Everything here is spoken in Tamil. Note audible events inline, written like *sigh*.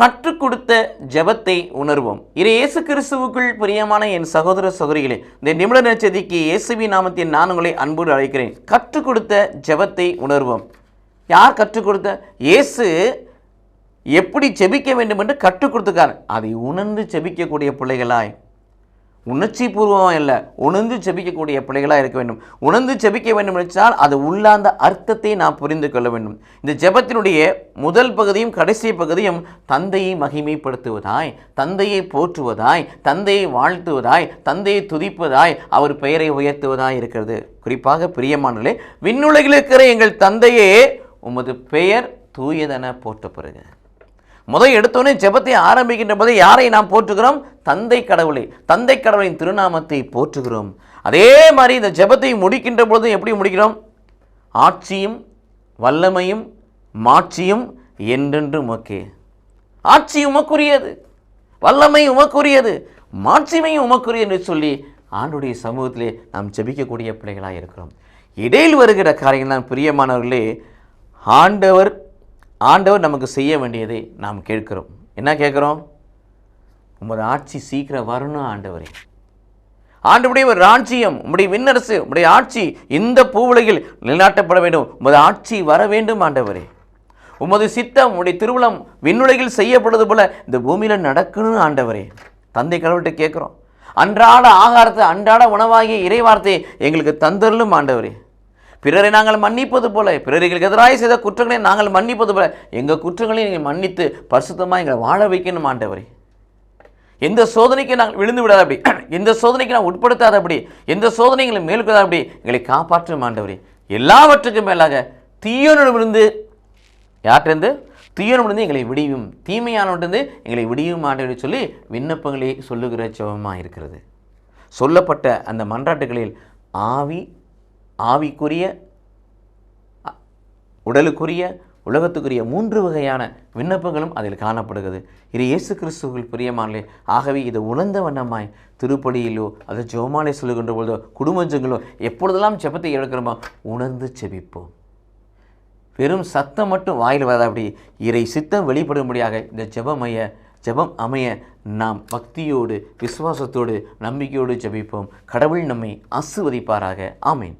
கற்றுக் கொடுத்த ஜெபத்தை உணர்வோம். இது இயேசு கிறிஸ்துவுக்குள் பிரியமான என் சகோதர சகோதரிகளே இந்த நிமிட நச்சதிக்கு இயேசுவி நாமத்தின் நான் உங்களை அன்போடு அழைக்கிறேன். கற்றுக் கொடுத்த ஜெபத்தை உணர்வோம். யார் கற்றுக் கொடுத்த இயேசு எப்படி ஜெபிக்க வேண்டும் என்று கற்றுக் கொடுத்துக்கார் அதை உணர்ந்து ஜெபிக்கக்கூடிய பிள்ளைகளாய் உணர்ச்சி பூர்வமாக இல்லை. உணர்ந்து ஜெபிக்கக்கூடிய பிள்ளைகளாக இருக்க வேண்டும். உணர்ந்து ஜெபிக்க வேண்டும் என்றால் அது உள்ளாந்த அர்த்தத்தை நாம் புரிந்து கொள்ள வேண்டும். இந்த ஜெபத்தினுடைய முதல் பகுதியும் கடைசி பகுதியும் தந்தையை மகிமைப்படுத்துவதாய் தந்தையை போற்றுவதாய் தந்தையை வாழ்த்துவதாய் தந்தையை துதிப்பதாய் அவர் பெயரை உயர்த்துவதாய் இருக்கிறது. குறிப்பாக பிரியமானலே விண்ணுலகில் இருக்கிற எங்கள் தந்தையே உமது பெயர் தூயதென போற்ற பிறகு முதல் எடுத்தோடனே ஜெபத்தை ஆரம்பிக்கின்ற போது யாரை நாம் போற்றுகிறோம்? தந்தை கடவுளை. தந்தை கடவுளின் திருநாமத்தை போற்றுகிறோம். அதே மாதிரி இந்த ஜெபத்தை முடிக்கின்ற பொழுது எப்படி முடிக்கிறோம்? ஆட்சியும் வல்லமையும் மாட்சியும் என்றென்று உமக்கே ஆட்சி உமக்குரியது வல்லமை உமக்குரியது மாட்சிமையும் உமக்குரிய என்று சொல்லி ஆண்டுடைய சமூகத்திலே நாம் ஜெபிக்கக்கூடிய பிள்ளைகளாக இருக்கிறோம். இடையில் வருகிற காரியங்கள் தான் பிரியமானவர்களே ஆண்டவர் ஆண்டவர் நமக்கு செய்ய வேண்டியதை நாம் கேட்கிறோம். என்ன கேட்குறோம்? உமது ஆட்சி சீக்கிரம் வரணும் ஆண்டவரே. ஆண்டவருடைய ஒரு ராஜ்யம் உம்முடைய விண்ணரசு உம்முடைய ஆட்சி இந்த பூவுலகில் நிலைநாட்டப்பட வேண்டும். உமது ஆட்சி வர வேண்டும் ஆண்டவரே. உமது சித்தம் உம்முடைய திருவிழம் விண்ணுலகில் செய்யப்படுவது போல இந்த பூமியில் நடக்கணும் ஆண்டவரே. தந்தை கடவுள்கிட்ட கேட்குறோம். அன்றாட ஆகாரத்தை அன்றாட உணவாகிய இறைவார்த்தையை எங்களுக்கு தந்தரலும் ஆண்டவரே. பிறரை நாங்கள் மன்னிப்பது போல பிறர்களுக்கு எதிராக செய்த குற்றங்களை நாங்கள் மன்னிப்பது போல எங்கள் குற்றங்களை நீங்கள் மன்னித்து பரிசுத்தமாக எங்களை வாழ வைக்கணும் ஆண்டவரே. எந்த சோதனைக்கு நாங்கள் விழுந்து விடாதபடி *clears throat* எந்த சோதனைக்கு நான் உட்படுத்தாதபடி எந்த சோதனைகளை மேற்கொள்ளாதபடி எங்களை காப்பாற்றும் ஆண்டவரே. எல்லாவற்றுக்கும் மேலாக தீயோனிடமிருந்து யார்கிட்டருந்து? தீயோனிடமிருந்து எங்களை விடியும் தீமையானவற்றிருந்து எங்களை விடியும் ஆண்டவரை சொல்லி விண்ணப்பங்களை சொல்லுகிற ஜெபமாக இருக்கிறது. சொல்லப்பட்ட அந்த மன்றாட்டுகளில் ஆவி ஆவிக்குரிய உடலுக்குரிய உலகத்துக்குரிய மூன்று வகையான விண்ணப்பங்களும் அதில் காணப்படுகிறது. இது இயேசு கிறிஸ்துவில் பிரியமானே ஆகவே இது உணர்ந்த வண்ணமாய் திருப்படியிலோ அது ஜோமாலை சொல்லுகின்ற பொழுதோ குடும்பஞ்சங்களோ எப்பொழுதெல்லாம் ஜெபத்தை எடுக்கிறோமோ உணர்ந்து ஜெபிப்போம். வெறும் சத்தம் மட்டும் வாயில் வராதபடி இறை சித்தம் வெளிப்படும்படியாக இந்த ஜெபமய ஜெபம் அமைய நாம் பக்தியோடு விசுவாசத்தோடு நம்பிக்கையோடு ஜெபிப்போம். கடவுள் நம்மை ஆசிர்வதிப்பாராக. ஆமேன்.